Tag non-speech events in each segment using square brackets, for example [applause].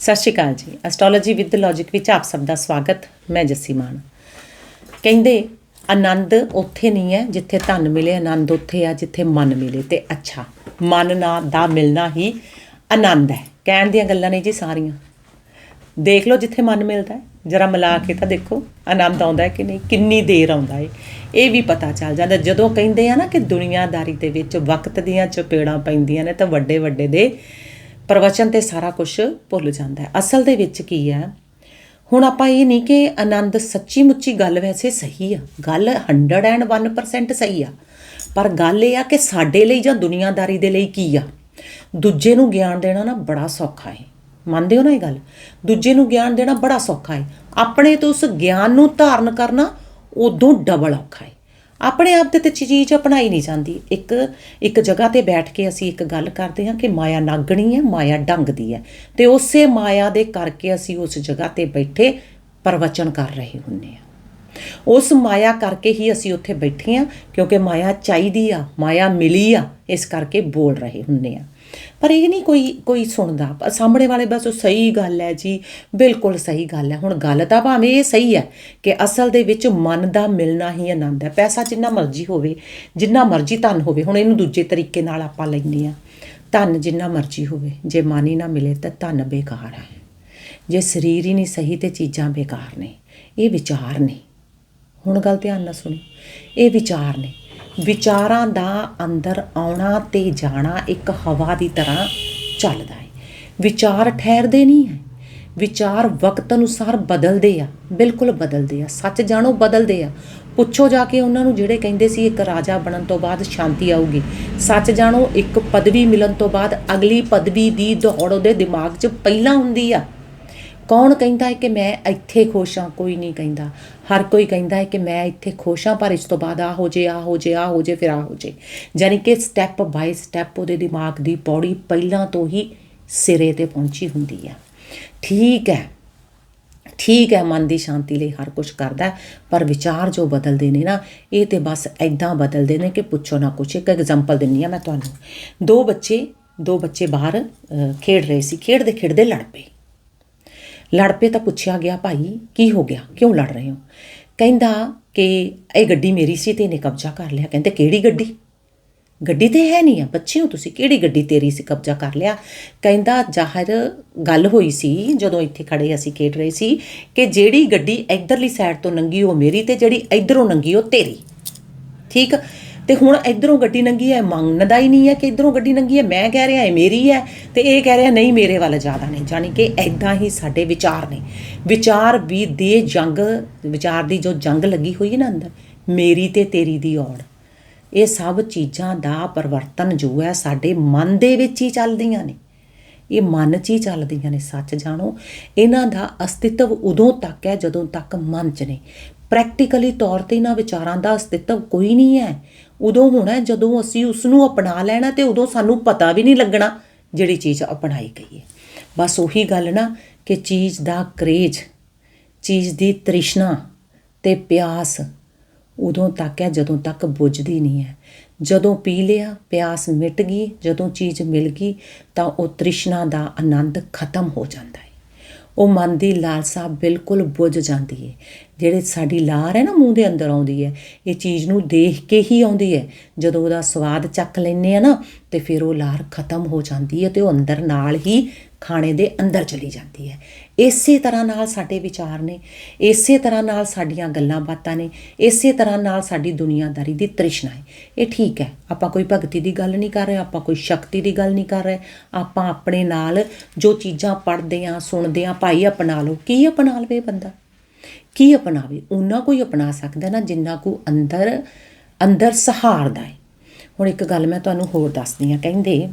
ਸਤਿ ਸ਼੍ਰੀ ਅਕਾਲ ਜੀ। Astrology with logic ਵਿੱਚ ਆਪ ਸਭ ਦਾ ਸਵਾਗਤ। ਮੈਂ ਜੱਸੀ ਮਾਨ। ਕਹਿੰਦੇ, ਆਨੰਦ ਉੱਥੇ ਨਹੀਂ ਹੈ ਜਿੱਥੇ ਧਨ ਮਿਲੇ, ਆਨੰਦ ਉੱਥੇ ਆ ਜਿੱਥੇ ਮਨ ਮਿਲੇ। ਤੇ ਅੱਛਾ, ਮਨ ਨਾ ਦਾ ਮਿਲਣਾ ਹੀ ਆਨੰਦ ਹੈ। ਕਹਿਣ ਦੀਆਂ ਗੱਲਾਂ ਨੇ ਜੀ ਸਾਰੀਆਂ। ਦੇਖ ਲਓ ਜਿੱਥੇ ਮਨ ਮਿਲਦਾ ਹੈ। ਜਰਾ ਮਿਲਾ ਕੇ ਤਾਂ ਦੇਖੋ, ਆਨੰਦ ਆਉਂਦਾ ਹੈ ਕਿ ਨਹੀਂ, ਕਿੰਨੀ ਦੇਰ ਆਉਂਦਾ ਹੈ ਇਹ ਵੀ ਪਤਾ ਚੱਲ ਜਾਂਦਾ। ਜਦੋਂ ਕਹਿੰਦੇ ਆ ਨਾ ਕਿ ਦੁਨੀਆਦਾਰੀ ਦੇ ਵਿੱਚ ਵਕਤ ਦੀਆਂ ਚਪੇੜਾਂ ਪੈਂਦੀਆਂ ਨੇ ਤਾਂ ਵੱਡੇ ਵੱਡੇ ਦੇ ਪ੍ਰਵਚਨ ਤੇ ਸਾਰਾ ਕੁਝ ਭੁੱਲ ਜਾਂਦਾ ਹੈ। ਅਸਲ ਦੇ ਵਿੱਚ ਕੀ ਹੈ? ਹੁਣ ਆਪਾਂ ਇਹ ਨਹੀਂ ਕਿ ਆਨੰਦ ਸੱਚੀ ਮੁੱਚੀ ਗੱਲ ਵੈਸੇ ਸਹੀ ਆ। ਗੱਲ 101% ਸਹੀ ਆ। ਪਰ ਗੱਲ ਇਹ ਆ ਕਿ ਸਾਡੇ ਲਈ ਜਾਂ ਦੁਨੀਆਦਾਰੀ ਦੇ ਲਈ ਕੀ ਆ? ਦੂਜੇ ਨੂੰ ਗਿਆਨ ਦੇਣਾ ਨਾ ਬੜਾ ਸੌਖਾ ਹੈ ਮੰਨਦੇ ਹੋ ਨਾ ਇਹ ਗੱਲ? ਦੂਜੇ ਨੂੰ ਗਿਆਨ ਦੇਣਾ ਬੜਾ ਸੌਖਾ ਹੈ ਆਪਣੇ ਤੋਂ ਉਸ ਗਿਆਨ ਨੂੰ ਧਾਰਨ ਕਰਨਾ ਉਦੋਂ ਡਬਲ ਔਖਾ ਹੈ ਆਪਣੇ ਆਪ ਦੇ ਤੇ ਚੀਜ਼ ਅਪਣਾਈ ਨਹੀਂ ਜਾਂਦੀ। ਇੱਕ ਇੱਕ ਜਗ੍ਹਾ ਤੇ ਬੈਠ ਕੇ ਅਸੀਂ ਇੱਕ ਗੱਲ ਕਰਦੇ ਹਾਂ ਕਿ ਮਾਇਆ ਨਾਗਣੀ ਹੈ, ਮਾਇਆ ਡੰਗਦੀ ਹੈ। ਤੇ ਉਸੇ ਮਾਇਆ ਦੇ ਕਰਕੇ ਅਸੀਂ ਉਸ ਜਗ੍ਹਾ ਤੇ ਬੈਠੇ ਪ੍ਰਵਚਨ ਕਰ ਰਹੇ ਹੁੰਨੇ ਆ ਉਸ ਮਾਇਆ ਕਰਕੇ ਹੀ ਅਸੀਂ ਉੱਥੇ ਬੈਠੇ ਆ ਕਿਉਂਕਿ ਮਾਇਆ ਚਾਹੀਦੀ ਆ, ਮਾਇਆ ਮਿਲੀ ਆ, ਇਸ ਕਰਕੇ ਬੋਲ ਰਹੇ ਹੁੰਨੇ ਆ ਪਰ ਇਹ ਨਹੀਂ ਕੋਈ ਕੋਈ ਸੁਣਦਾ। ਸਾਹਮਣੇ ਵਾਲੇ ਬਸ ਉਹ ਸਹੀ ਗੱਲ ਹੈ ਜੀ, ਬਿਲਕੁਲ ਸਹੀ ਗੱਲ ਹੈ। ਹੁਣ ਗੱਲ ਤਾਂ ਭਾਵੇਂ ਇਹ ਸਹੀ ਹੈ ਕਿ ਅਸਲ ਦੇ ਵਿੱਚ ਮਨ ਦਾ ਮਿਲਣਾ ਹੀ ਆਨੰਦ ਹੈ। ਪੈਸਾ ਜਿੰਨਾ ਮਰਜ਼ੀ ਹੋਵੇ, ਜਿੰਨਾ ਮਰਜ਼ੀ ਧਨ ਹੋਵੇ, ਹੁਣ ਇਹਨੂੰ ਦੂਜੇ ਤਰੀਕੇ ਨਾਲ ਆਪਾਂ ਲੈਂਦੇ ਆ ਧਨ ਜਿੰਨਾ ਮਰਜ਼ੀ ਹੋਵੇ, ਜੇ ਮਨ ਹੀ ਨਾ ਮਿਲੇ ਤਾਂ ਧਨ ਬੇਕਾਰ ਹੈ। ਜੇ ਸਰੀਰ ਹੀ ਨਹੀਂ ਸਹੀ ਤੇ ਚੀਜ਼ਾਂ ਬੇਕਾਰ ਨੇ। ਇਹ ਵਿਚਾਰ ਨੇ। ਹੁਣ ਗੱਲ ਧਿਆਨ ਨਾਲ ਸੁਣੋ। ਇਹ ਵਿਚਾਰ ਨੇ। ਵਿਚਾਰਾਂ ਦਾ ਅੰਦਰ ਆਉਣਾ ਤੇ ਜਾਣਾ ਇੱਕ ਹਵਾ ਦੀ ਤਰ੍ਹਾਂ ਚੱਲਦਾ ਹੈ। ਵਿਚਾਰ ਠਹਿਰਦੇ ਨਹੀਂ ਹੈ। ਵਿਚਾਰ ਵਕਤ ਅਨੁਸਾਰ ਬਦਲਦੇ ਆ, ਬਿਲਕੁਲ ਬਦਲਦੇ ਆ। ਸੱਚ ਜਾਣੋ, ਬਦਲਦੇ ਆ। ਪੁੱਛੋ ਜਾ ਕੇ ਉਹਨਾਂ ਨੂੰ ਜਿਹੜੇ ਕਹਿੰਦੇ ਸੀ ਇੱਕ ਰਾਜਾ ਬਣਨ ਤੋਂ ਬਾਅਦ ਸ਼ਾਂਤੀ ਆਊਗੀ। ਸੱਚ ਜਾਣੋ, ਇੱਕ ਪਦਵੀ ਮਿਲਣ ਤੋਂ ਬਾਅਦ ਅਗਲੀ ਪਦਵੀ ਦੀ ਦੌੜ ਉਹਦੇ ਦਿਮਾਗ 'ਚ ਪਹਿਲਾਂ ਹੁੰਦੀ ਆ। ਕੌਣ ਕਹਿੰਦਾ ਹੈ ਕਿ ਮੈਂ ਇੱਥੇ ਖੁਸ਼ ਹਾਂ? ਕੋਈ ਨਹੀਂ ਕਹਿੰਦਾ। ਹਰ ਕੋਈ ਕਹਿੰਦਾ ਹੈ ਕਿ ਮੈਂ ਇੱਥੇ ਖੁਸ਼ ਹਾਂ, ਪਰ ਇਸ ਤੋਂ ਬਾਅਦ ਆ ਹੋ ਜੇ ਆ ਹੋ ਜੇ ਆ ਹੋ ਜੇ, ਫਿਰ ਆ ਹੋ ਜੇ। ਯਾਨੀ ਕਿ ਸਟੈਪ ਬਾਈ ਸਟੈਪ ਉਹਦੇ ਦਿਮਾਗ ਦੀ ਪੌੜੀ ਪਹਿਲਾਂ ਤੋਂ ਹੀ ਸਿਰੇ ਤੇ ਪਹੁੰਚੀ ਹੁੰਦੀ ਆ। ਠੀਕ ਹੈ। ਠੀਕ ਹੈ, ਮਨ ਦੀ ਸ਼ਾਂਤੀ ਲਈ ਹਰ ਕੁਝ ਕਰਦਾ ਪਰ ਵਿਚਾਰ ਜੋ ਬਦਲਦੇ ਨੇ ਨਾ, ਇਹ ਤੇ ਬਸ ਐਦਾਂ ਬਦਲਦੇ ਨੇ ਕਿ ਪੁੱਛੋ ਨਾ ਕੁਛ। ਇੱਕ ਐਗਜ਼ਾਮਪਲ ਦਿੰਨੀ ਆ ਮੈਂ ਤੁਹਾਨੂੰ। ਦੋ ਬੱਚੇ ਦੋ ਬੱਚੇ ਬਾਹਰ ਖੇਡ ਰਹੇ ਸੀ। ਖੇਡਦੇ ਖੇਡਦੇ ਲੜ ਪਏ। ਲੜ ਪਏ ਤਾਂ ਪੁੱਛਿਆ ਗਿਆ, ਭਾਈ, ਕੀ ਹੋ ਗਿਆ? ਕਿਉਂ ਲੜ ਰਹੇ ਹੋ? ਕਹਿੰਦਾ ਕਿ ਇਹ ਗੱਡੀ ਮੇਰੀ ਸੀ ਤੇ ਇਹਨੇ ਕਬਜ਼ਾ ਕਰ ਲਿਆ। ਕਹਿੰਦੇ, ਕਿਹੜੀ ਗੱਡੀ? ਗੱਡੀ ਤੇ ਹੈ ਨਹੀਂ ਆ, ਬੱਚੇ ਹੋ ਤੁਸੀਂ, ਕਿਹੜੀ ਗੱਡੀ ਤੇਰੀ ਸੀ, ਕਬਜ਼ਾ ਕਰ ਲਿਆ? ਕਹਿੰਦਾ, ਜ਼ਾਹਰ ਗੱਲ ਹੋਈ ਸੀ, ਜਦੋਂ ਇੱਥੇ ਖੜੇ ਅਸੀਂ ਖੇਡ ਰਹੇ ਸੀ, ਕਿ ਜਿਹੜੀ ਗੱਡੀ ਇਧਰਲੀ ਸਾਈਡ ਤੋਂ ਨੰਗੀ ਉਹ ਮੇਰੀ ਤੇ ਜਿਹੜੀ ਇਧਰੋਂ ਨੰਗੀ ਉਹ ਤੇਰੀ। ਠੀਕ? ਤੇ ਹੁਣ ਇਧਰੋਂ ਗੱਡੀ ਨੰਗੀ ਹੈ ਮੰਨਦਾ ਹੀ ਨਹੀਂ ਹੈ ਕਿ ਇਧਰੋਂ ਗੱਡੀ ਨੰਗੀ ਹੈ। ਮੈਂ ਕਹਿ ਰਿਹਾ, ਇਹ ਮੇਰੀ ਹੈ। ਤੇ ਇਹ ਕਹਿ ਰਿਹਾ, ਨਹੀਂ, ਮੇਰੇ ਵੱਲ ਜ਼ਿਆਦਾ ਨਹੀਂ। ਜਾਣੀ ਕਿ ਐਦਾਂ ਹੀ ਸਾਡੇ ਵਿਚਾਰ ਨੇ। ਵਿਚਾਰ ਵੀ ਦੇ ਜੰਗ, ਵਿਚਾਰ ਦੀ ਜੋ ਜੰਗ ਲੱਗੀ ਹੋਈ ਹੈ ਨਾ ਅੰਦਰ, ਮੇਰੀ ਤੇ ਤੇਰੀ ਦੀ ਔੜ। ਇਹ ਸਭ ਚੀਜ਼ਾਂ ਦਾ ਪਰਿਵਰਤਨ ਜੋ ਹੈ, ਸਾਡੇ ਮਨ ਦੇ ਵਿੱਚ ਹੀ ਚੱਲਦੀਆਂ ਨੇ। ਇਹ ਮਨ 'ਚ ਹੀ ਚੱਲਦੀਆਂ ਨੇ, ਸੱਚ ਜਾਣੋ। ਇਹਨਾਂ ਦਾ ਅਸਤਿਤਵ ਉਦੋਂ ਤੱਕ ਹੈ, ਜਦੋਂ ਤੱਕ ਮਨ 'ਚ ਨੇ। ਪ੍ਰੈਕਟੀਕਲੀ ਤੌਰ ਤੇ ਇਹਨਾਂ ਵਿਚਾਰਾਂ ਦਾ ਅਸਤਿਤਵ ਕੋਈ ਨਹੀਂ ਹੈ। ਉਦੋਂ ਹੋਣਾ ਜਦੋਂ ਅਸੀਂ ਉਸ ਨੂੰ ਅਪਣਾ ਲੈਣਾ ਤੇ ਉਦੋਂ ਸਾਨੂੰ ਪਤਾ ਵੀ ਨਹੀਂ ਲੱਗਣਾ ਜਿਹੜੀ ਚੀਜ਼ ਅਪਣਾਈ ਗਈ ਹੈ। ਬਸ ਉਹੀ ਗੱਲ ਨਾ ਕਿ ਚੀਜ਼ ਦਾ ਕਰੇਜ, ਚੀਜ਼ ਦੀ ਤ੍ਰਿਸ਼ਨਾ ਤੇ ਪਿਆਸ ਉਦੋਂ ਤੱਕ ਹੈ, ਜਦੋਂ ਤੱਕ ਬੁੱਝਦੀ ਨਹੀਂ ਹੈ। ਜਦੋਂ ਪੀ ਲਿਆ, ਪਿਆਸ ਮਿਟ ਗਈ, ਜਦੋਂ ਚੀਜ਼ ਮਿਲ ਗਈ ਤਾਂ ਉਹ ਤ੍ਰਿਸ਼ਨਾ ਦਾ ਆਨੰਦ ਖਤਮ ਹੋ ਜਾਂਦਾ ਹੈ। ਉਹ ਮਨ ਦੀ ਲਾਲਸਾ ਬਿਲਕੁਲ ਬੁੱਝ ਜਾਂਦੀ ਹੈ ਜਿਹੜੇ ਸਾਡੀ ਲਾਰ ਹੈ ਨਾ ਮੂੰਹ ਦੇ ਅੰਦਰ ਆਉਂਦੀ ਹੈ ਇਹ ਚੀਜ਼ ਨੂੰ ਦੇਖ ਕੇ ਹੀ ਆਉਂਦੀ ਹੈ ਜਦੋਂ ਉਹਦਾ ਸਵਾਦ ਚੱਕ ਲੈਂਦੇ ਆ ਨਾ, ਤੇ ਫਿਰ ਉਹ ਲਾਰ ਖਤਮ ਹੋ ਜਾਂਦੀ ਹੈ ਤੇ ਉਹ ਅੰਦਰ ਨਾਲ ਹੀ ਖਾਣੇ ਦੇ ਅੰਦਰ ਚਲੀ ਜਾਂਦੀ ਹੈ ਇਸੇ ਤਰ੍ਹਾਂ ਨਾਲ ਸਾਡੇ ਵਿਚਾਰ ਨੇ, ਇਸੇ ਤਰ੍ਹਾਂ ਨਾਲ ਸਾਡੀਆਂ ਗੱਲਾਂ ਬਾਤਾਂ ਨੇ, ਇਸੇ ਤਰ੍ਹਾਂ ਨਾਲ ਸਾਡੀ ਦੁਨੀਆਦਾਰੀ ਦੀ ਤ੍ਰਿਸ਼ਨਾ ਹੈ। ਇਹ ਠੀਕ ਹੈ, ਆਪਾਂ ਕੋਈ ਭਗਤੀ ਦੀ ਗੱਲ ਨਹੀਂ ਕਰ ਰਹੇ, ਆਪਾਂ ਕੋਈ ਸ਼ਕਤੀ ਦੀ ਗੱਲ ਨਹੀਂ ਕਰ ਰਹੇ, ਆਪਾਂ ਆਪਣੇ ਨਾਲ ਜੋ ਚੀਜ਼ਾਂ ਪੜ੍ਹਦੇ ਆਂ ਸੁਣਦੇ ਆਂ ਭਾਈ ਅਪਣਾ ਲਓ, ਕੀ ਅਪਣਾ ਲਵੇ ਬੰਦਾ? ਕੀ ਅਪਣਾਵੇ? ਉਹਨਾਂ ਕੋਈ ਅਪਣਾ ਸਕਦਾ ਨਾ ਜਿੰਨਾ ਕੋ ਅੰਦਰ ਅੰਦਰ ਸਹਾਰਦਾ ਹੈ। ਹੁਣ ਇੱਕ ਗੱਲ ਮੈਂ ਤੁਹਾਨੂੰ ਹੋਰ ਦੱਸਦੀ ਆ ਕਹਿੰਦੇ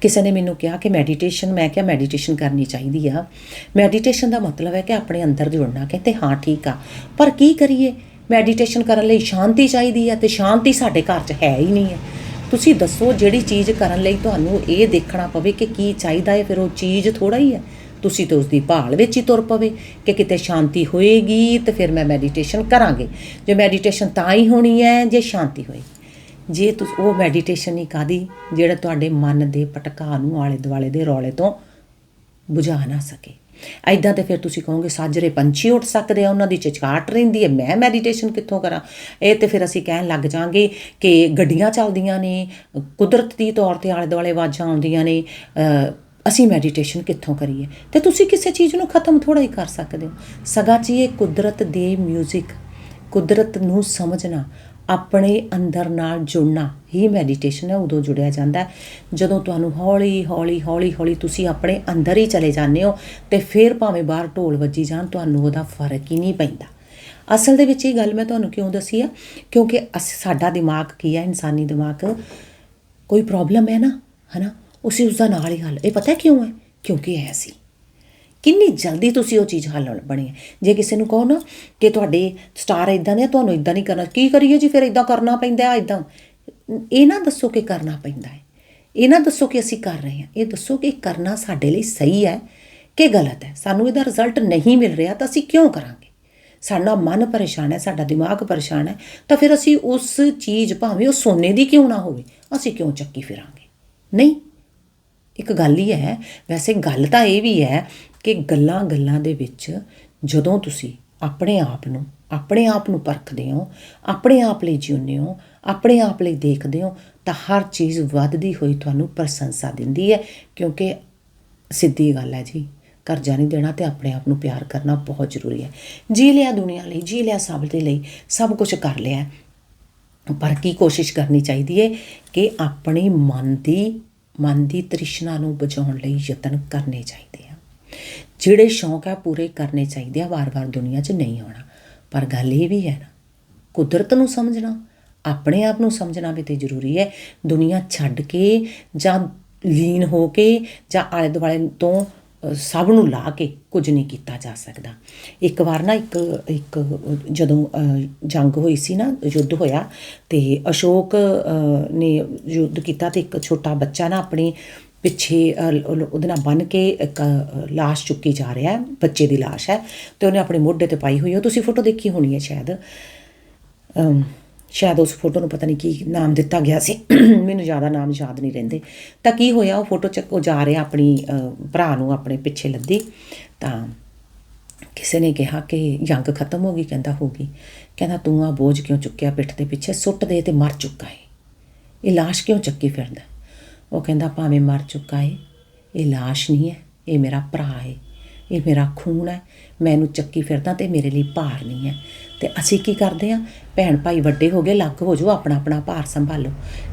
ਕਿਸੇ ਨੇ ਮੈਨੂੰ ਕਿਹਾ ਕਿ ਮੈਡੀਟੇਸ਼ਨ ਮੈਂ ਕਿਹਾ ਮੈਡੀਟੇਸ਼ਨ ਕਰਨੀ ਚਾਹੀਦੀ ਆ। ਮੈਡੀਟੇਸ਼ਨ ਦਾ ਮਤਲਬ ਹੈ ਕਿ ਆਪਣੇ ਅੰਦਰ ਜੁੜਨਾ ਕਹਿੰਦੇ ਹਾਂ, ਠੀਕ ਆ। ਪਰ ਕੀ ਕਰੀਏ? ਮੈਡੀਟੇਸ਼ਨ ਕਰਨ ਲਈ ਸ਼ਾਂਤੀ ਚਾਹੀਦੀ ਹੈ ਤੇ ਸ਼ਾਂਤੀ ਸਾਡੇ ਘਰ 'ਚ ਹੈ ਹੀ ਨਹੀਂ ਹੈ ਤੁਸੀਂ ਦੱਸੋ ਜਿਹੜੀ ਚੀਜ਼ ਕਰਨ ਲਈ ਤੁਹਾਨੂੰ ਇਹ ਦੇਖਣਾ ਪਵੇ ਕਿ ਕੀ ਚਾਹੀਦਾ ਹੈ, ਫਿਰ ਉਹ ਚੀਜ਼ ਥੋੜਾ ਹੀ ਹੈ ਤੁਸੀਂ ਤਾਂ ਉਸ ਦੀ ਭਾਲ ਵਿੱਚ ਹੀ ਤੁਰ ਪਵੇ ਕਿ ਕਿਤੇ ਸ਼ਾਂਤੀ ਹੋਏਗੀ ਤੇ ਫਿਰ ਮੈਂ ਮੈਡੀਟੇਸ਼ਨ ਕਰਾਂਗੇ। ਜੇ ਮੈਡੀਟੇਸ਼ਨ ਤਾਂ ਹੀ ਹੋਣੀ ਹੈ, ਜੇ ਸ਼ਾਂਤੀ ਹੋਏਗੀ। ਜੇ ਤੁਸੀਂ ਉਹ ਮੈਡੀਟੇਸ਼ਨ ਹੀ ਕਾਦੀ ਜਿਹੜਾ ਤੁਹਾਡੇ ਮਨ ਦੇ ਪਟਕਾ ਨੂੰ ਆਲੇ ਦੁਆਲੇ ਦੇ ਰੌਲੇ ਤੋਂ ਬੁਝਾ ਨਾ ਸਕੇ। ਐਦਾਂ ਤੇ ਫਿਰ ਤੁਸੀਂ ਕਹੋਗੇ, ਸਾਜਰੇ ਪੰਛੀ ਉੱਠ ਸਕਦੇ ਆ, ਉਹਨਾਂ ਦੀ ਚਚਾਟ ਰਹਿੰਦੀ ਹੈ, ਮੈਂ ਮੈਡੀਟੇਸ਼ਨ ਕਿੱਥੋਂ ਕਰਾਂ? ਇਹ ਤੇ ਫਿਰ ਅਸੀਂ ਕਹਿਣ ਲੱਗ ਜਾਾਂਗੇ ਕਿ ਗੱਡੀਆਂ ਚੱਲਦੀਆਂ ਨੇ, ਕੁਦਰਤ ਦੀ ਤੌਰ ਤੇ ਆਲੇ ਦੁਆਲੇ ਆਵਾਜ਼ਾਂ ਆਉਂਦੀਆਂ ਨੇ ਅਸੀਂ ਮੈਡੀਟੇਸ਼ਨ ਕਿੱਥੋਂ ਕਰੀਏ? ਤੇ ਤੁਸੀਂ ਕਿਸੇ ਚੀਜ਼ ਨੂੰ ਖਤਮ ਥੋੜਾ ਹੀ ਕਰ ਸਕਦੇ ਹੋ। ਸਗਾ ਜੀ ਇਹ ਕੁਦਰਤ ਦੇ 뮤직 ਕੁਦਰਤ ਨੂੰ ਸਮਝਣਾ ਆਪਣੇ ਅੰਦਰ ਨਾਲ ਜੁੜਨਾ ਹੀ ਮੈਡੀਟੇਸ਼ਨ ਹੈ, ਉਦੋਂ ਜੁੜਿਆ ਜਾਂਦਾ ਹੈ। ਜਦੋਂ ਤੁਹਾਨੂੰ ਹੌਲੀ ਹੌਲੀ ਹੌਲੀ ਹੌਲੀ ਤੁਸੀਂ ਆਪਣੇ ਅੰਦਰ ਹੀ ਚਲੇ ਜਾਂਦੇ ਹੋ, ਤੇ ਫਿਰ ਭਾਵੇਂ ਬਾਹਰ ਢੋਲ ਵੱਜੀ ਜਾਣ, ਤੁਹਾਨੂੰ ਉਹਦਾ ਫ਼ਰਕ ਹੀ ਨਹੀਂ ਪੈਂਦਾ। ਅਸਲ ਦੇ ਵਿੱਚ ਇਹ ਗੱਲ ਮੈਂ ਤੁਹਾਨੂੰ ਕਿਉਂ ਦੱਸੀ ਆ? ਕਿਉਂਕਿ ਅਸ- ਸਾਡਾ ਦਿਮਾਗ ਕੀ ਹੈ ਇਨਸਾਨੀ ਦਿਮਾਗ ਕੋਈ ਪ੍ਰੋਬਲਮ ਹੈ ਨਾ? ਹਨਾ? ਉਸੇ ਉਸ ਦਾ ਨਾਲ ਹੀ ਹੱਲ। ਇਹ ਪਤਾ ਕਿਉਂ ਹੈ? ਕਿਉਂਕਿ ਇਹ ਸੀ ਕਿੰਨੀ ਜਲਦੀ ਤੁਸੀਂ ਉਹ ਚੀਜ਼ ਹੱਲ ਬਣੀ ਹੈ? ਜੇ ਕਿਸੇ ਨੂੰ ਕਹੋ ਨਾ ਕਿ ਤੁਹਾਡੇ ਸਟਾਰ ਇਦਾਂ ਦੇ ਤੁਹਾਨੂੰ ਇਦਾਂ ਨਹੀਂ ਕਰਨਾ, ਕੀ ਕਰੀਏ ਜੀ, ਫਿਰ ਇਦਾਂ ਕਰਨਾ ਪੈਂਦਾ ਇਦਾਂ ਇਹ ਨਾ ਦੱਸੋ ਕਿ ਕਰਨਾ ਪੈਂਦਾ ਹੈ। ਇਹ ਨਾ ਦੱਸੋ ਕਿ ਅਸੀਂ ਕਰ ਰਹੇ ਹਾਂ। ਇਹ ਦੱਸੋ ਕਿ ਕਰਨਾ ਸਾਡੇ ਲਈ ਸਹੀ ਹੈ ਕਿ ਗਲਤ ਹੈ? ਸਾਨੂੰ ਇਹਦਾ ਰਿਜ਼ਲਟ ਨਹੀਂ ਮਿਲ ਰਿਹਾ ਤਾਂ ਅਸੀਂ ਕਿਉਂ ਕਰਾਂਗੇ? ਸਾਡਾ ਮਨ ਪਰੇਸ਼ਾਨ ਹੈ, ਸਾਡਾ ਦਿਮਾਗ ਪਰੇਸ਼ਾਨ ਹੈ, ਤਾਂ ਫਿਰ ਅਸੀਂ ਉਸ ਚੀਜ਼ ਭਾਵੇਂ ਉਹ ਸੋਨੇ ਦੀ ਕਿਉਂ ਨਾ ਹੋਵੇ, ਅਸੀਂ ਕਿਉਂ ਚੱਕੀ ਫਿਰਾਂਗੇ? ਨਹੀਂ। ਇੱਕ ਗੱਲ ਹੀ ਹੈ, ਵੈਸੇ ਗੱਲ ਤਾਂ ਇਹ ਵੀ ਹੈ ਕਿ ਗੱਲਾਂ ਗੱਲਾਂ ਦੇ ਵਿੱਚ ਜਦੋਂ ਤੁਸੀਂ ਆਪਣੇ ਆਪ ਨੂੰ, ਆਪਣੇ ਆਪ ਨੂੰ ਪਰਖਦੇ ਹੋ, ਆਪਣੇ ਆਪ ਲਈ ਜਿਉਂਦੇ ਹੋ, ਆਪਣੇ ਆਪ ਲਈ ਦੇਖਦੇ ਹੋ, ਤਾਂ ਹਰ ਚੀਜ਼ ਵੱਧਦੀ ਹੋਈ ਤੁਹਾਨੂੰ ਪ੍ਰਸ਼ੰਸਾ ਦਿੰਦੀ ਹੈ, ਕਿਉਂਕਿ ਸਿੱਧੀ ਗੱਲ ਹੈ ਜੀ, ਕਰਜ਼ਾ ਨਹੀਂ ਦੇਣਾ ਤੇ ਆਪਣੇ ਆਪ ਨੂੰ ਪਿਆਰ ਕਰਨਾ ਬਹੁਤ ਜ਼ਰੂਰੀ ਹੈ। ਜੀ ਲਿਆ ਦੁਨੀਆ ਲਈ, ਜੀ ਲਿਆ ਸਭ ਦੇ ਲਈ, ਸਭ ਕੁਝ ਕਰ ਲਿਆ ਪਰ ਕੀ ਕੋਸ਼ਿਸ਼ ਕਰਨੀ ਚਾਹੀਦੀ ਹੈ ਕਿ ਆਪਣੇ ਮਨ ਦੀ ਮਨ ਦੀ ਤ੍ਰਿਸ਼ਨਾ ਨੂੰ ਬਚਾਉਣ ਲਈ ਯਤਨ ਕਰਨੇ ਚਾਹੀਦੇ ਜਿਹੜੇ ਸ਼ੌਂਕ ਆ ਪੂਰੇ ਕਰਨੇ ਚਾਹੀਦੇ ਆ, ਵਾਰ-ਵਾਰ ਦੁਨੀਆ 'ਚ ਨਹੀਂ ਆਉਣਾ। ਪਰ ਗੱਲ ਇਹ ਵੀ ਹੈ ਨਾ, ਕੁਦਰਤ ਨੂੰ ਸਮਝਣਾ, ਆਪਣੇ ਆਪ ਨੂੰ ਸਮਝਣਾ ਵੀ ਤੇ ਜ਼ਰੂਰੀ ਹੈ। ਦੁਨੀਆ ਛੱਡ ਕੇ ਜਾਂ ਲੀਨ ਹੋ ਕੇ ਜਾਂ ਆਲੇ ਦੁਆਲੇ ਤੋਂ ਸਭ ਨੂੰ ਲਾ ਕੇ ਕੁਝ ਨਹੀਂ ਕੀਤਾ ਜਾ ਸਕਦਾ। ਇੱਕ ਵਾਰ ਨਾ ਇੱਕ ਇੱਕ ਜਦੋਂ ਜੰਗ ਹੋਈ ਸੀ ਨਾ, ਯੁੱਧ ਹੋਇਆ ਤੇ ਅਸ਼ੋਕ ਨੇ ਯੁੱਧ ਕੀਤਾ ਤੇ ਇੱਕ ਛੋਟਾ ਬੱਚਾ ਨਾ ਆਪਣੀ ਪਿੱਛੇ ਉਹਦੇ ਨਾਲ ਬੰਨ ਕੇ ਇੱਕ ਲਾਸ਼ ਚੁੱਕੀ ਜਾ ਰਿਹਾ ਹੈ, ਬੱਚੇ ਦੀ ਲਾਸ਼ ਹੈ, ਤੇ ਉਹਨੇ ਆਪਣੇ ਮੋਢੇ ਤੇ ਪਾਈ ਹੋਈ ਹੈ। ਉਹ ਤੁਸੀਂ ਫੋਟੋ ਦੇਖੀ ਹੋਣੀ ਹੈ ਸ਼ਾਇਦ। ਸ਼ਾਇਦ ਉਸ ਫੋਟੋ ਨੂੰ ਪਤਾ ਨਹੀਂ ਕੀ ਨਾਮ ਦਿੱਤਾ ਗਿਆ ਸੀ। [clears throat] ਮੈਨੂੰ ਜ਼ਿਆਦਾ ਨਾਮ ਯਾਦ ਨਹੀਂ ਰਹਿੰਦੇ। ਤਾਂ ਕੀ ਹੋਇਆ, ਉਹ ਫੋਟੋ ਚੱਕ ਉਹ ਜਾ ਰਿਹਾ ਆਪਣੀ ਭਰਾ ਨੂੰ ਆਪਣੇ ਪਿੱਛੇ ਲੱਦੀ। ਤਾਂ ਕਿਸੇ ਨੇ ਕਿਹਾ ਕਿ ਜੰਗ ਖਤਮ ਹੋ ਗਈ, ਕਹਿੰਦਾ ਹੋ ਗਈ। ਕਹਿੰਦਾ, ਤੂੰ ਆ ਬੋਝ ਕਿਉਂ ਚੁੱਕਿਆ ਪਿੱਠ ਦੇ ਪਿੱਛੇ? ਸੁੱਟ ਦੇ ਤੇ ਮਰ ਚੁੱਕਾ ਹੈ ਇਹ ਲਾਸ਼ ਕਿਉਂ ਚੱਕੀ ਫਿਰਦਾ? ਉਹ ਕਹਿੰਦਾ, ਭਾਵੇਂ ਮਰ ਚੁੱਕਾ ਹੈ ਇਹ ਲਾਸ਼ ਨਹੀਂ ਹੈ, ਇਹ ਮੇਰਾ ਭਰਾ ਹੈ ਇਹ ਮੇਰਾ ਖੂਨ ਹੈ, ਮੈਂ ਇਹਨੂੰ ਚੱਕੀ ਫਿਰਦਾ ਤੇ ਮੇਰੇ ਲਈ ਭਾਰ ਨਹੀਂ ਹੈ। ਤੇ ਅਸੀਂ ਕੀ ਕਰਦੇ ਆ ਭੈਣ ਭਾਈ ਵੱਡੇ ਹੋ ਗਏ ਲੱਗ ਹੋ ਜਾਓ, ਆਪਣਾ ਆਪਣਾ ਭਾਰ ਸੰਭਾਲੋ।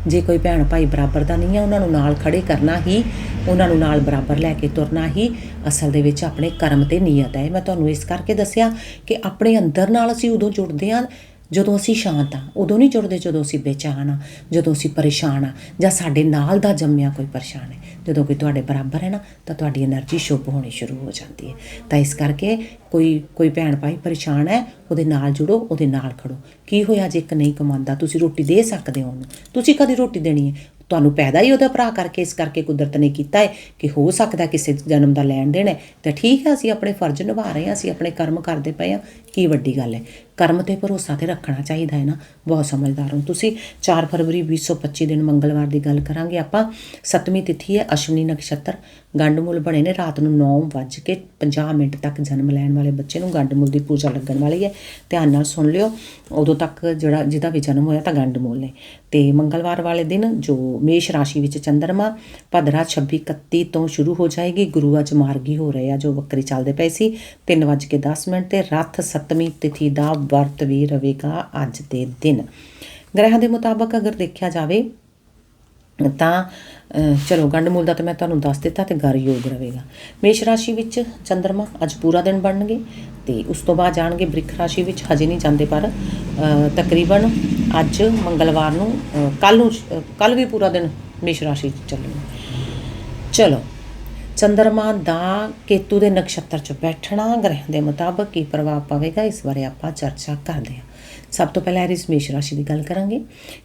ਜੇ ਕੋਈ ਭੈਣ ਭਾਈ ਬਰਾਬਰ ਦਾ ਨਹੀਂ ਹੈ, ਉਹਨਾਂ ਨੂੰ ਨਾਲ ਖੜੇ ਕਰਨਾ ਹੀ, ਉਹਨਾਂ ਨੂੰ ਨਾਲ ਬਰਾਬਰ ਲੈ ਕੇ ਤੁਰਨਾ ਹੀ ਅਸਲ ਦੇ ਵਿੱਚ ਆਪਣੇ ਕਰਮ ਤੇ ਨੀਅਤ ਹੈ। ਮੈਂ ਤੁਹਾਨੂੰ ਇਸ ਕਰਕੇ ਦੱਸਿਆ ਕਿ ਆਪਣੇ ਅੰਦਰ ਨਾਲ ਅਸੀਂ ਉਦੋਂ ਜੁੜਦੇ ਹਾਂ ਜਦੋਂ ਅਸੀਂ ਸ਼ਾਂਤ ਆ, ਉਦੋਂ ਨਹੀਂ ਜੁੜਦੇ ਜਦੋਂ ਅਸੀਂ ਬੇਚੈਨ ਆ, ਜਦੋਂ ਅਸੀਂ ਪਰੇਸ਼ਾਨ ਆ, ਜਾਂ ਸਾਡੇ ਨਾਲ ਦਾ ਜੰਮਿਆ ਕੋਈ ਪਰੇਸ਼ਾਨ ਹੈ। ਜਦੋਂ ਕੋਈ ਤੁਹਾਡੇ ਬਰਾਬਰ ਹੈ ਨਾ, ਤਾਂ ਤੁਹਾਡੀ એનર્ਜੀ ਸ਼ੁਭ ਹੋਣੀ ਸ਼ੁਰੂ ਹੋ ਜਾਂਦੀ ਹੈ। ਤਾਂ ਇਸ ਕਰਕੇ ਕੋਈ ਕੋਈ ਭੈਣ ਭਾਈ ਪਰੇਸ਼ਾਨ ਹੈ, ਉਹਦੇ ਨਾਲ ਜੁੜੋ, ਉਹਦੇ ਨਾਲ ਖੜੋ। ਕੀ ਹੋਇਆ ਜੇ ਇੱਕ ਨਹੀਂ ਕਮਾਉਂਦਾ? ਤੁਸੀਂ ਰੋਟੀ ਦੇ ਸਕਦੇ ਹੋ ਉਹਨੂੰ। ਤੁਸੀਂ ਕਦੀ ਰੋਟੀ ਦੇਣੀ ਹੈ? ਤੁਹਾਨੂੰ ਪੈਦਾ ਹੀ ਉਹਦਾ ਭਰਾ ਕਰਕੇ, ਇਸ ਕਰਕੇ ਕੁਦਰਤ ਨੇ ਕੀਤਾ ਹੈ ਕਿ ਹੋ ਸਕਦਾ ਕਿਸੇ ਜਨਮ ਦਾ ਲੈਣ ਦੇਣ ਹੈ। ਤਾਂ ਠੀਕ ਹੈ, ਅਸੀਂ ਆਪਣੇ ਫਰਜ਼ ਨਿਭਾ ਰਹੇ ਹਾਂ, ਅਸੀਂ ਆਪਣੇ ਕਰਮ ਕਰਦੇ ਪਏ ਹਾਂ। ਕੀ ਵੱਡੀ ਗੱਲ ਹੈ? ਕਰਮ ਤੇ ਭਰੋਸਾ ਤੇ ਰੱਖਣਾ ਚਾਹੀਦਾ ਹੈ ਨਾ। ਬਹੁਤ ਸਮਝਦਾਰ ਹੋ ਤੁਸੀਂ। 4 ਫਰਵਰੀ 2025 ਦਿਨ ਮੰਗਲਵਾਰ ਦੀ ਗੱਲ ਕਰਾਂਗੇ ਆਪਾਂ। ਸੱਤਵੀਂ ਤਿਥੀ ਹੈ ਅਸ਼ਵਨੀ ਨਕਸ਼ਤਰ। ਗੰਡਮੂਲ ਬਣੇ ਨੇ ਰਾਤ ਨੂੰ 9:50 ਮਿੰਟ ਤੱਕ ਜਨਮ ਲੈਣ ਵਾਲੇ ਬੱਚੇ ਨੂੰ ਗੰਡਮੂਲ ਦੀ ਪੂਜਾ ਲੱਗਣ ਵਾਲੀ ਹੈ। ਧਿਆਨ ਨਾਲ ਸੁਣ ਲਿਓ। ਉਦੋਂ ਤੱਕ ਜਿਹੜਾ ਜਿਹਦਾ ਵੀ ਜਨਮ ਹੋਇਆ ਤਾਂ ਗੰਡਮੂਲ ਨੇ। ਤੇ ਮੰਗਲਵਾਰ ਵਾਲੇ ਦਿਨ ਜੋ ਮੇਸ਼ ਰਾਸ਼ੀ ਵਿੱਚ ਚੰਦਰਮਾ, ਭਦਰਾ 26 31 ਤੋਂ ਸ਼ੁਰੂ ਹੋ ਜਾਏਗੀ। ਗੁਰੂ ਅੱਜ ਮਾਰਗੀ ਹੋ ਰਹੇ ਆ, ਜੋ ਵੱਕਰੀ ਚੱਲਦੇ ਪਏ ਸੀ। 3:10 ਮਿੰਟ ਤੇ ਰੱਥ ਸੱਤਵੀਂ ਤਿਥੀ ਦਾ ਵਰਤ ਵੀ ਰਵੇਗਾ ਅੱਜ ਦੇ ਦਿਨ। ਗ੍ਰਹਿਾਂ ਦੇ ਮੁਤਾਬਕ ਅਗਰ ਦੇਖਿਆ ਜਾਵੇ, ਤਾਂ ਚਲੋ ਚਲੋ ਗੰਡਮੂਲ ਦਾ ਤਾਂ ਮੈਂ ਤੁਹਾਨੂੰ ਦੱਸ ਦਿੱਤਾ ਤੇ ਗਰ ਯੋਗ ਰਹੇਗਾ ਮੇਸ਼ ਰਾਸ਼ੀ ਵਿੱਚ ਚੰਦਰਮਾ ਅੱਜ ਪੂਰਾ ਦਿਨ ਬਣਨਗੇ ਤੇ ਉਸ ਤੋਂ ਬਾਅਦ ਜਾਣਗੇ ਬ੍ਰਿਖ ਰਾਸ਼ੀ ਵਿੱਚ ਹਜੇ ਨਹੀਂ ਜਾਂਦੇ ਪਰ ਤਕਰੀਬਨ ਅੱਜ ਮੰਗਲਵਾਰ ਨੂੰ ਕੱਲ ਨੂੰ ਕੱਲ ਵੀ ਪੂਰਾ ਦਿਨ ਮੇਸ਼ ਰਾਸ਼ੀ ਚ ਚੱਲਣਗੇ। ਚਲੋ ਚੰਦਰਮਾ ਦਾ ਕੇਤੂ ਦੇ ਨਕਸ਼ਤਰ 'ਚ ਬੈਠਣਾ, ਗ੍ਰਹਿ ਦੇ ਮੁਤਾਬਕ ਕੀ ਪ੍ਰਭਾਵ ਪਾਵੇਗਾ, ਇਸ ਬਾਰੇ ਆਪਾਂ ਚਰਚਾ ਕਰਦੇ ਹਾਂ। ਸਭ ਤੋਂ ਪਹਿਲਾਂ ਐਰਿਸ ਮੇਸ਼ ਰਾਸ਼ੀ ਦੀ ਗੱਲ ਕਰਾਂਗੇ।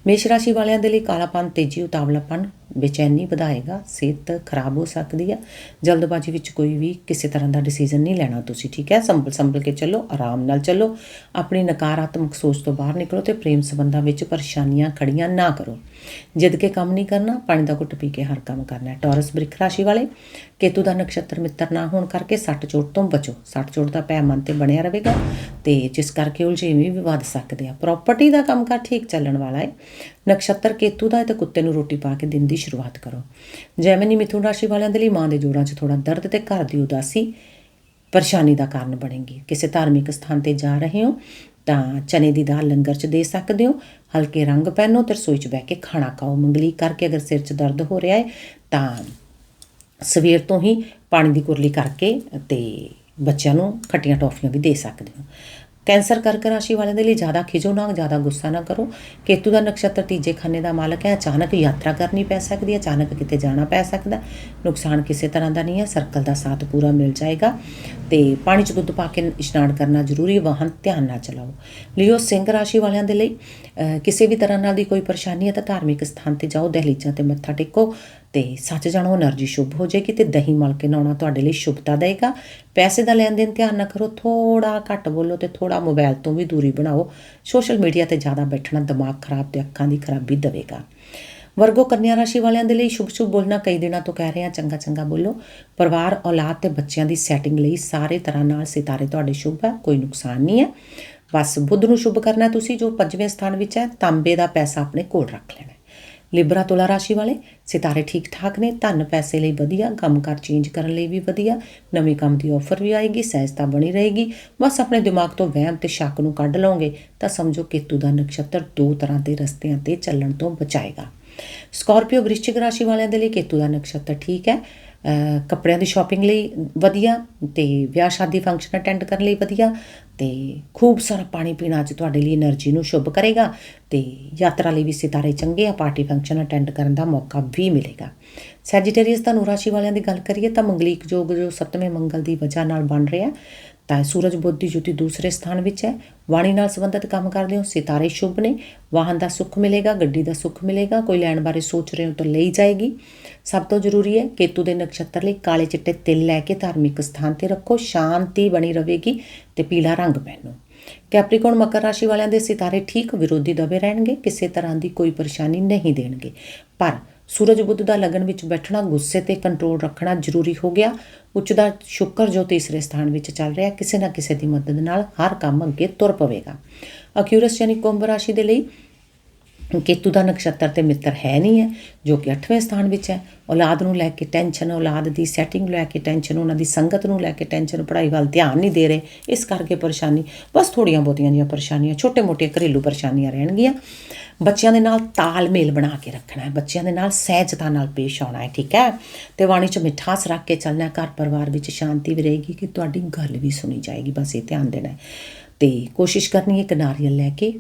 ਮੇਸ਼ ਰਾਸ਼ੀ ਵਾਲਿਆਂ ਦੇ ਲਈ ਕਾਲਾਪਨ ਤੇਜ਼ੀ ਉਤਾਵਲਾਪਨ ਬੇਚੈਨੀ ਵਧਾਏਗਾ, ਸਿਹਤ ਖਰਾਬ ਹੋ ਸਕਦੀ ਹੈ ਜਲਦਬਾਜ਼ੀ ਵਿੱਚ ਕੋਈ ਵੀ ਕਿਸੇ ਤਰ੍ਹਾਂ ਦਾ ਡਿਸੀਜਨ ਨਹੀਂ ਲੈਣਾ ਤੁਸੀਂ, ਠੀਕ ਹੈ? ਸੰਭਲ ਸੰਭਲ ਕੇ ਚੱਲੋ, ਆਰਾਮ ਨਾਲ ਚੱਲੋ। ਆਪਣੀ ਨਕਾਰਾਤਮਕ ਸੋਚ ਤੋਂ ਬਾਹਰ ਨਿਕਲੋ ਤੇ ਪ੍ਰੇਮ ਸੰਬੰਧਾਂ ਵਿੱਚ ਪਰੇਸ਼ਾਨੀਆਂ ਖੜੀਆਂ ਨਾ ਕਰੋ। ਜਿੱਦ ਕੇ ਕੰਮ ਨਹੀਂ ਕਰਨਾ, ਪਾਣੀ ਦਾ ਘੁੱਟ ਪੀ ਕੇ ਹਰ ਕੰਮ ਕਰਨਾ ਹੈ। ਟੌਰਸ ਬ੍ਰਿਖ ਰਾਸ਼ੀ ਵਾਲੇ, ਕੇਤੂ ਦਾ ਨਕਸ਼ਤਰ ਮਿੱਤਰ ਨਾ ਹੋਣ ਕਰਕੇ ਸੱਟ ਚੋਟ ਤੋਂ ਬਚੋ। ਸੱਟ ਚੋਟ ਦਾ ਪੈ ਮਨ ਤੇ ਬਣਿਆ ਰਹੇਗਾ ਤੇ ਜਿਸ ਕਰਕੇ ਉਲਝੇਵੇਂ ਵੀ ਵੱਧ ਸਕਦੇ ਆ। ਪ੍ਰਾਪਰਟੀ ਦਾ ਕੰਮ ਕਰ ਠੀਕ ਚੱਲਣ ਵਾਲਾ ਹੈ। ਨਕਸ਼ਤਰ ਕੇਤੂ ਦਾ ਹੈ ਤੇ ਕੁੱਤੇ ਨੂੰ ਰੋਟੀ ਪਾ ਕੇ ਦਿਨ ਦੀ ਸ਼ੁਰੂਆਤ ਕਰੋ। ਜੈਮਨੀ ਮਿਥੁਨ ਰਾਸ਼ੀ ਵਾਲਿਆਂ ਦੇ ਲਈ ਮਾਂ ਦੇ ਜੋੜਾਂ 'ਚ ਥੋੜਾ ਦਰਦ ਤੇ ਘਰ ਦੀ ਉਦਾਸੀ ਪਰੇਸ਼ਾਨੀ ਦਾ ਕਾਰਨ ਬਣੇਗੀ। ਕਿਸੇ ਧਾਰਮਿਕ ਸਥਾਨ ਤੇ ਜਾ ਰਹੇ ਹੋ ਤਾਂ ਚਨੇ ਦੀ ਦਾਲ ਲੰਗਰ 'ਚ ਦੇ ਸਕਦੇ ਹੋ। ਹਲਕੇ ਰੰਗ ਪਹਿਨੋ ਤੇ ਰਸੋਈ 'ਚ ਬਹਿ ਕੇ ਖਾਣਾ ਖਾਓ। ਮੰਗਲੀ ਕਰਕੇ ਅਗਰ ਸਿਰ 'ਚ ਦਰਦ ਹੋ ਰਿਹਾ ਹੈ ਤਾਂ ਸਵੇਰ ਤੋਂ ਹੀ ਪਾਣੀ ਦੀ ਕੁਰਲੀ ਕਰਕੇ ਤੇ ਬੱਚਿਆਂ ਨੂੰ ਖੱਟੀਆਂ ਟੌਫੀਆਂ ਵੀ ਦੇ ਸਕਦੇ ਹੋ। ਕੈਂਸਰ ਕਰਕ ਰਾਸ਼ੀ ਵਾਲਿਆਂ ਦੇ ਲਈ ਜ਼ਿਆਦਾ ਖਿਜੋ ਨਾ, ਜ਼ਿਆਦਾ ਗੁੱਸਾ ਨਾ ਕਰੋ। ਕੇਤੂ ਦਾ ਨਕਸ਼ਤਰ ਤੀਜੇ ਖਾਨੇ ਦਾ ਮਾਲਕ ਹੈ। ਅਚਾਨਕ ਯਾਤਰਾ ਕਰਨੀ ਪੈ ਸਕਦੀ ਹੈ, ਅਚਾਨਕ ਕਿਤੇ ਜਾਣਾ ਪੈ ਸਕਦਾ ਨੁਕਸਾਨ ਕਿਸੇ ਤਰ੍ਹਾਂ ਦਾ ਨਹੀਂ ਹੈ, ਸਰਕਲ ਦਾ ਸਾਥ ਪੂਰਾ ਮਿਲ ਜਾਏਗਾ ਤੇ ਪਾਣੀ 'ਚ ਦੁੱਧ ਪਾ ਕੇ ਇਸ਼ਨਾਨ ਕਰਨਾ ਜ਼ਰੂਰੀ ਵਾਹਨ ਧਿਆਨ ਨਾਲ ਚਲਾਓ। ਲਿਓ, ਸਿੰਘ ਰਾਸ਼ੀ ਵਾਲਿਆਂ ਦੇ ਲਈ ਕਿਸੇ ਵੀ ਤਰ੍ਹਾਂ ਨਾਲ ਦੀ ਕੋਈ ਪਰੇਸ਼ਾਨੀ ਹੈ ਤਾਂ ਧਾਰਮਿਕ ਸਥਾਨ ਤੇ ਜਾਓ ਦਹਲੀਜ਼ਾਂ ਤੇ ਮੱਥਾ ਟੇਕੋ। ਤੇ ਸੱਚ ਜਾਣੋ, એનર્ਜੀ ਸ਼ੁਭ ਹੋ ਜਾਏਗੀ ਤੇ ਦਹੀਂ ਮਲ ਕੇ ਨਾਉਣਾ ਤੁਹਾਡੇ ਲਈ ਸ਼ੁਭਤਾ ਦੇਗਾ ਪੈਸੇ ਦਾ ਲੈਣ ਦੇਣ ਧਿਆਨ ਨਾ ਕਰੋ ਥੋੜਾ ਘੱਟ ਬੋਲੋ ਤੇ ਥੋੜਾ ਮੋਬਾਈਲ ਤੋਂ ਵੀ ਦੂਰੀ ਬਣਾਓ। ਸੋਸ਼ਲ ਮੀਡੀਆ ਤੇ ਜ਼ਿਆਦਾ ਬੈਠਣਾ ਦਿਮਾਗ ਖਰਾਬ ਤੇ ਅੱਖਾਂ ਦੀ ਖਰਾਬੀ ਦੇਵੇਗਾ। ਵਰਗੋ ਕੰਨਿਆ ਰਾਸ਼ੀ ਵਾਲਿਆਂ ਦੇ ਲਈ ਸ਼ੁਭ ਸ਼ੁਭ ਬੋਲਣਾ ਕਈ ਦਿਨਾਂ ਤੋਂ ਕਹਿ ਰਹੇ ਹਾਂ ਚੰਗਾ ਚੰਗਾ ਬੋਲੋ। ਪਰਿਵਾਰ, ਔਲਾਦ ਤੇ ਬੱਚਿਆਂ ਦੀ ਸੈਟਿੰਗ ਲਈ ਸਾਰੇ ਤਰ੍ਹਾਂ ਨਾਲ ਸਿਤਾਰੇ ਤੁਹਾਡੇ ਸ਼ੁਭ ਹੈ ਕੋਈ ਨੁਕਸਾਨ ਨਹੀਂ ਹੈ ਬਸ ਬੁੱਧ ਨੂੰ ਸ਼ੁਭ ਕਰਨਾ ਤੁਸੀਂ ਜੋ ਪੰਜਵੇਂ ਸਥਾਨ ਵਿੱਚ ਹੈ, ਤਾਂਬੇ ਦਾ ਪੈਸਾ ਆਪਣੇ ਕੋਲ ਰੱਖ ਲੈਣਾ। ਲਿਬਰਾ ਤੁਲਾ ਰਾਸ਼ੀ ਵਾਲੇ, ਸਿਤਾਰੇ ਠੀਕ ਠਾਕ ਨੇ, ਧਨ ਪੈਸੇ ਲਈ ਵਧੀਆ ਕੰਮਕਾਰ ਚੇਂਜ ਕਰਨ ਲਈ ਵੀ ਵਧੀਆ, ਨਵੇਂ ਕੰਮ ਦੀ ਆਫਰ ਵੀ ਆਏਗੀ, ਸਹਿਜਤਾ ਬਣੀ ਰਹੇਗੀ, ਬਸ ਆਪਣੇ ਦਿਮਾਗ ਤੋਂ ਵਹਿਮ ਤੇ ਸ਼ੱਕ ਨੂੰ ਕੱਢ ਲਓਗੇ, ਤਾਂ ਸਮਝੋ ਕੇਤੂ ਦਾ ਨਕਸ਼ਤਰ ਦੋ ਤਰ੍ਹਾਂ ਦੇ ਰਸਤਿਆਂ ਤੇ ਚੱਲਣ ਤੋਂ ਬਚਾਏਗਾ। ਸਕਾਰਪੀਓ ਵ੍ਰਿਸ਼ਚਿਕ ਰਾਸ਼ੀ ਵਾਲਿਆਂ ਦੇ ਲਈ ਕੇਤੂ ਦਾ ਨਕਸ਼ਤਰ ਠੀਕ ਹੈ ਕੱਪੜਿਆਂ ਦੀ ਸ਼ਾਪਿੰਗ ਲਈ ਵਧੀਆ ਤੇ ਵਿਆਹ ਸ਼ਾਦੀ ਫੰਕਸ਼ਨ ਅਟੈਂਡ ਕਰਨ ਲਈ ਵਧੀਆ ਤੇ ਖੂਬ ਸਾਰਾ ਪਾਣੀ ਪੀਣਾ ਅੱਜ ਤੁਹਾਡੇ ਲਈ એનર્ਜੀ ਨੂੰ ਸ਼ੁਭ ਕਰੇਗਾ ਤੇ ਯਾਤਰਾ ਲਈ ਵੀ ਸਿਤਾਰੇ ਚੰਗੇ ਆ ਪਾਰਟੀ ਫੰਕਸ਼ਨ ਅਟੈਂਡ ਕਰਨ ਦਾ ਮੌਕਾ ਵੀ ਮਿਲੇਗਾ। ਸੈਜੀਟੇਰੀਅਸ ਤੁਹਾਨੂੰ ਰਾਸ਼ੀ ਵਾਲਿਆਂ ਦੀ ਗੱਲ ਕਰੀਏ ਤਾਂ ਮੰਗਲੀਕ ਯੋਗ ਜੋ 7ਵੇਂ ਮੰਗਲ ਦੀ ਵਜ੍ਹਾ ਨਾਲ ਬਣ ਰਿਹਾ। ਤਾਂ ਸੂਰਜ ਬੁੱਧ ਦੀ ਜੁਤੀ ਦੂਸਰੇ ਸਥਾਨ ਵਿੱਚ ਹੈ। ਵਾਣੀ ਨਾਲ ਸੰਬੰਧਿਤ ਕੰਮ ਕਰਦੇ ਹੋ, ਸਿਤਾਰੇ ਸ਼ੁਭ ਨੇ। ਵਾਹਨ ਦਾ ਸੁੱਖ ਮਿਲੇਗਾ, ਗੱਡੀ ਦਾ ਸੁੱਖ ਮਿਲੇਗਾ, ਕੋਈ ਲੈਣ ਬਾਰੇ ਸੋਚ ਰਹੇ ਹੋ ਤਾਂ ਲਈ ਜਾਏਗੀ। ਸਭ ਤੋਂ ਜ਼ਰੂਰੀ ਹੈ, ਕੇਤੂ ਦੇ ਨਕਸ਼ਤਰ ਲਈ ਕਾਲੇ ਚਿੱਟੇ ਤਿਲ ਲੈ ਕੇ ਧਾਰਮਿਕ ਸਥਾਨ ਤੇ ਰੱਖੋ, ਸ਼ਾਂਤੀ ਬਣੀ ਰਹੇਗੀ ਤੇ ਪੀਲਾ ਰੰਗ ਪਹਿਨੋ। ਕੈਪਰੀਕੌਨ ਮਕਰ ਰਾਸ਼ੀ ਵਾਲਿਆਂ ਦੇ ਸਿਤਾਰੇ ਠੀਕ ਵਿਰੋਧੀ ਦਬੇ ਰਹਿਣਗੇ, ਕਿਸੇ ਤਰ੍ਹਾਂ ਦੀ ਕੋਈ ਪਰੇਸ਼ਾਨੀ ਨਹੀਂ ਦੇਣਗੇ। ਪਰ ਸੂਰਜ ਬੁੱਧ ਦਾ ਲਗਨ ਵਿੱਚ ਬੈਠਣਾ, ਗੁੱਸੇ ਤੇ ਕੰਟਰੋਲ ਰੱਖਣਾ ਜ਼ਰੂਰੀ ਹੋ ਗਿਆ। ਉੱਚ ਦਾ ਸ਼ੁਕਰ ਜੋ ਤੀਸਰੇ ਸਥਾਨ ਵਿੱਚ ਚੱਲ ਰਿਹਾ, ਕਿਸੇ ਨਾ ਕਿਸੇ ਦੀ ਮਦਦ ਨਾਲ ਹਰ ਕੰਮ ਅੱਗੇ ਤੁਰ ਪਵੇਗਾ। ਅਕਿਊਰਸ ਯਾਨੀ ਕੁੰਭ ਰਾਸ਼ੀ ਦੇ ਲਈ ਕੇਤੂ ਦਾ ਨਕਸ਼ਤਰ ਤੇ ਮਿੱਤਰ ਹੈ ਨਹੀਂ ਹੈ, ਜੋ ਕਿ 8ਵੇਂ ਸਥਾਨ ਵਿੱਚ ਹੈ। ਔਲਾਦ ਨੂੰ ਲੈ ਕੇ ਟੈਨਸ਼ਨ, ਔਲਾਦ ਦੀ ਸੈਟਿੰਗ ਲੈ ਕੇ ਟੈਨਸ਼ਨ, ਉਹਨਾਂ ਦੀ ਸੰਗਤ ਨੂੰ ਲੈ ਕੇ ਟੈਨਸ਼ਨ, ਪੜ੍ਹਾਈ ਵੱਲ ਧਿਆਨ ਨਹੀਂ ਦੇ ਰਹੇ, ਇਸ ਕਰਕੇ ਪਰੇਸ਼ਾਨੀ। ਬਸ ਥੋੜੀਆਂ ਬਹੁਤੀਆਂ ਜੀਆਂ ਪਰੇਸ਼ਾਨੀਆਂ ਛੋਟੇ-ਮੋਟੇ ਘਰੇਲੂ ਪਰੇਸ਼ਾਨੀਆਂ ਰਹਿਣਗੀਆਂ। ਬੱਚਿਆਂ ਦੇ ਨਾਲ ਤਾਲਮੇਲ ਬਣਾ ਕੇ ਰੱਖਣਾ ਹੈ, ਬੱਚਿਆਂ ਦੇ ਨਾਲ ਸਹਿਜਤਾ ਨਾਲ ਪੇਸ਼ ਆਉਣਾ ਹੈ, ਠੀਕ ਹੈ? ਤੇ ਬਾਣੀ 'ਚ ਮਿਠਾਸ ਰੱਖ ਕੇ ਚੱਲਣਾ ਹੈ, ਘਰ ਪਰਿਵਾਰ ਵਿੱਚ ਸ਼ਾਂਤੀ ਵੀ ਰਹੇਗੀ ਕਿ ਤੁਹਾਡੀ ਗੱਲ ਵੀ ਸੁਣੀ ਜਾਏਗੀ, ਬਸ ਇਹ ਧਿਆਨ ਦੇਣਾ ਹੈ। ਤੇ ਕੋਸ਼ਿਸ਼ ਕਰਨੀ ਹੈ ਕਿ ਨਾਰੀਅਲ ਲੈ ਕੇ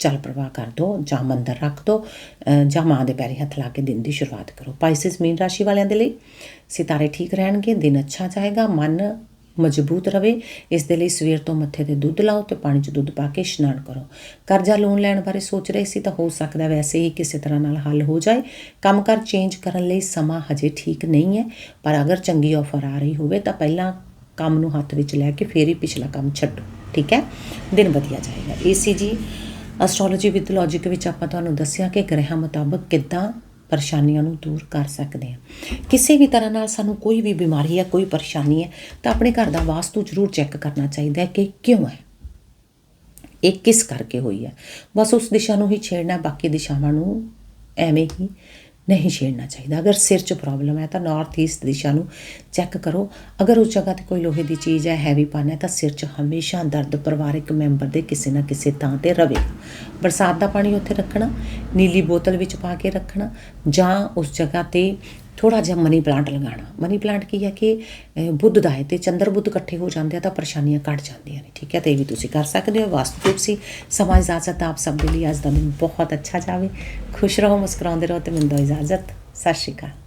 ਚੱਲ ਪ੍ਰਵਾਹ ਕਰ ਦੋ, ਜਾਂ ਮੰਦਰ ਰੱਖ ਦੋ ਜਾਂ ਮਾਂ ਦੇ ਪੈਰੀ ਹੱਥ ਲਾ ਕੇ ਦਿਨ ਦੀ ਸ਼ੁਰੂਆਤ ਕਰੋ। ਪਾਈਸਿਸ ਮੀਨ ਰਾਸ਼ੀ ਵਾਲਿਆਂ ਦੇ ਲਈ ਸਿਤਾਰੇ ਠੀਕ ਰਹਿਣਗੇ, ਦਿਨ ਅੱਛਾ ਜਾਏਗਾ, ਮਨ ਮਜ਼ਬੂਤ ਰਵੇ। ਇਸ ਦੇ ਲਈ ਸਵੇਰ ਤੋਂ ਮੱਥੇ ਤੇ ਦੁੱਧ ਲਾਓ ਤੇ ਪਾਣੀ 'ਚ ਦੁੱਧ ਪਾ ਕੇ ਇਸ਼ਨਾਨ ਕਰੋ। ਕਰਜ਼ਾ ਲੋਨ ਲੈਣ ਬਾਰੇ ਸੋਚ ਰਹੇ ਸੀ ਤਾਂ ਹੋ ਸਕਦਾ ਵੈਸੇ ਹੀ ਕਿਸੇ ਤਰ੍ਹਾਂ ਨਾਲ ਹੱਲ ਹੋ ਜਾਏ। ਕੰਮਕਾਰ ਚੇਂਜ ਕਰਨ ਲਈ ਸਮਾਂ ਹਜੇ ਠੀਕ ਨਹੀਂ ਹੈ, ਪਰ ਅਗਰ ਚੰਗੀ ਆਫਰ ਆ ਰਹੀ ਹੋਵੇ ਤਾਂ ਪਹਿਲਾਂ ਕੰਮ ਨੂੰ ਹੱਥ ਵਿੱਚ ਲੈ ਕੇ ਫੇਰ ਹੀ ਪਿਛਲਾ ਕੰਮ ਛੱਡੋ। ਠੀਕ ਹੈ? ਦਿਨ ਵਧੀਆ ਜਾਏਗਾ। ਏਸੀਜੀ ਐਸਟ੍ਰੋਲੋਜੀ ਵਿਦ ਲੌਜੀਕ ਵਿੱਚ ਆਪਾਂ ਤੁਹਾਨੂੰ ਦੱਸਿਆ ਕਿ ਗ੍ਰਹਿਾਂ ਮੁਤਾਬਕ ਕਿੱਦਾਂ ਪਰੇਸ਼ਾਨੀਆਂ ਨੂੰ ਦੂਰ ਕਰ ਸਕਦੇ ਹਾਂ ਕਿਸੇ ਵੀ ਤਰ੍ਹਾਂ ਨਾਲ ਸਾਨੂੰ ਕੋਈ ਵੀ ਬਿਮਾਰੀ ਹੈ ਕੋਈ ਪਰੇਸ਼ਾਨੀ ਹੈ, ਤਾਂ ਆਪਣੇ ਘਰ ਦਾ ਵਾਸਤੂ ਜ਼ਰੂਰ ਚੈੱਕ ਕਰਨਾ ਚਾਹੀਦਾ ਹੈ ਕਿ ਕਿਉਂ ਹੈ। ਇਹ ਕਿਸ ਕਰਕੇ ਹੋਈ ਹੈ? ਬਸ ਉਸ ਦਿਸ਼ਾ ਨੂੰ ਹੀ ਛੇੜਨਾ, ਬਾਕੀ ਦਿਸ਼ਾਵਾਂ ਨੂੰ ਐਵੇਂ ਹੀ ਨਹੀਂ ਛੇੜਨਾ ਚਾਹੀਦਾ। ਅਗਰ ਸਿਰ 'ਚ ਪ੍ਰੋਬਲਮ ਹੈ ਤਾਂ ਨਾਰਥ ਈਸਟ ਦਿਸ਼ਾ ਨੂੰ ਚੈੱਕ ਕਰੋ। ਅਗਰ ਉਸ ਜਗ੍ਹਾ ਤੇ ਕੋਈ ਲੋਹੇ ਦੀ ਚੀਜ਼ ਹੈ ਹੈਵੀ ਪਨ ਹੈ, ਤਾਂ ਸਿਰ 'ਚ ਹਮੇਸ਼ਾ ਦਰਦ, ਪਰਿਵਾਰਕ ਮੈਂਬਰ ਦੇ ਕਿਸੇ ਨਾ ਕਿਸੇ ਥਾਂ ਤੇ ਰਵੇ। ਬਰਸਾਤ ਦਾ ਪਾਣੀ ਉੱਥੇ ਰੱਖਣਾ, ਨੀਲੀ ਬੋਤਲ ਵਿੱਚ ਪਾ ਕੇ ਰੱਖਣਾ ਜਾਂ ਉਸ ਜਗ੍ਹਾ ਤੇ ਥੋੜਾ ਜਿਹਾ ਮਨੀ ਪਲਾਂਟ ਲਗਾਉਣਾ। ਮਨੀ ਪਲਾਂਟ ਕੀ ਹੈ ਕਿ ਬੁੱਧ ਦਾ ਹੈ ਤੇ ਚੰਦਰ ਬੁੱਧ ਇਕੱਠੇ ਹੋ ਜਾਂਦੇ ਆ ਤਾਂ ਪਰੇਸ਼ਾਨੀਆਂ ਘਟ ਜਾਂਦੀਆਂ ਨੇ, ਠੀਕ ਹੈ? ਤੇ ਇਹ ਵੀ ਤੁਸੀਂ ਕਰ ਸਕਦੇ ਹੋ ਵਾਸਤੂ ਸੀ। ਸਮਾਂ ਇਜਾਜ਼ਤ ਆਪ ਸਭ ਦੇ ਲਈ, ਅੱਜ ਦਾ ਦਿਨ ਬਹੁਤ ਅੱਛਾ ਜਾਵੇ। ਖੁਸ਼ ਰਹੋ, ਮੁਸਕਰਾਉਂਦੇ ਰਹੋ ਤੇ ਮੈਨੂੰ ਇਜਾਜ਼ਤ। ਸਤਿ ਸ਼੍ਰੀ ਅਕਾਲ।